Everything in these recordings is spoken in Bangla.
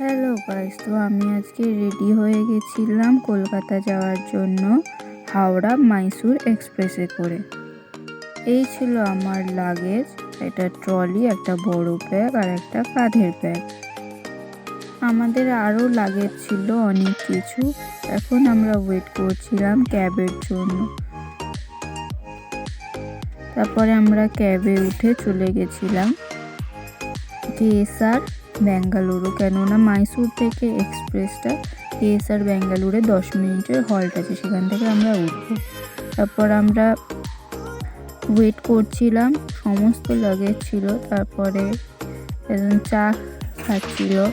হ্যালো গাইস, তো আমি আজকে রেডি হয়ে গেছিলাম কলকাতা যাওয়ার জন্য হাওড়া মাইসুর এক্সপ্রেসে করে। এই ছিল আমার লাগেজ এটা ট্রলি, একটা বড় ব্যাগ আর একটা কাঁধের ব্যাগ। আমাদের আরও লাগেজ ছিল অনেক কিছু, এখন আমরা ওয়েট করছিলাম ক্যাবের জন্য। তারপরে আমরা ক্যাবে উঠে চলে গেছিলাম। কেএসআর ব্যাঙ্গালুরু, কেননা মাইসুর থেকে এক্সপ্রেসটা কেএসআর ব্যাঙ্গালুরে দশ মিনিটের হল্ট আছে। সেখান থেকে আমরা উঠবো। তারপর আমরা ওয়েট করছিলাম, সমস্ত লাগেজ ছিল, তারপরে একজন চা খাচ্ছিল,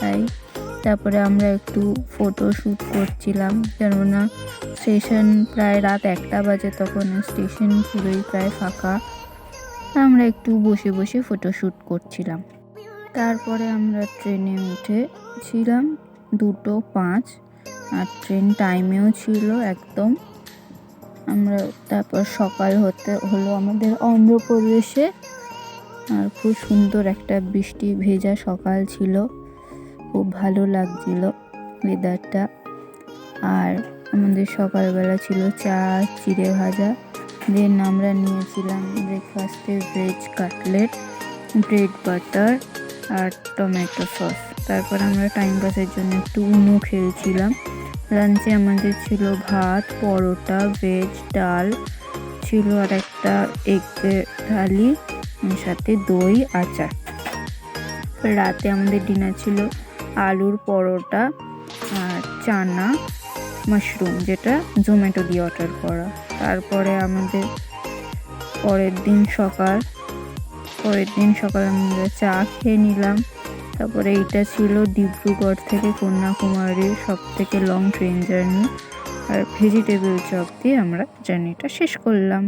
তাই তারপরে আমরা একটু ফটো শ্যুট করছিলাম, কেননা স্টেশন প্রায় রাত একটা বাজে, তখন স্টেশন পুরোই প্রায় ফাঁকা। আমরা একটু বসে বসে ফটো শ্যুট করছিলাম। তারপরে আমরা ট্রেনে উঠেছিলাম দুটো পাঁচ, আর ট্রেন টাইমেও ছিল একদম। আমরা তারপর সকাল হতে হলো আমাদের অন্ধ্রপ্রদেশে, আর খুব সুন্দর একটা বৃষ্টি ভেজা সকাল ছিল। খুব ভালো লাগছিল ওয়েদারটা আর আমাদের সকালবেলা ছিল চা, চিড়ে ভাজা। দেন আমরা নিয়েছিলাম ব্রেকফাস্টে ভেজ কাটলেট ব্রেড বাটার আর টমেটো সস। তারপর আমরা টাইম পাসের জন্য একটু উনো খেয়েছিলাম। লাঞ্চে আমাদের ছিল ভাত, পরোটা ভেজ ডাল, ছিল আর একটা এগ থালি সাথে দই, আচার। রাতে আমাদের ডিনার ছিল আলুর পরোটা আর চানা মাশরুম যেটা জোম্যাটো দিয়ে অর্ডার করা। তারপরে আমাদের পরের দিন সকাল পরের দিন সকালে আমরা চা খেয়ে নিলাম। তারপরে এইটা ছিল ডিব্রুগড় থেকে কন্যাকুমারীর সব থেকে লং ট্রেন জার্নি আর ভেজিটেবল চপ দিয়ে আমরা জার্নিটা শেষ করলাম।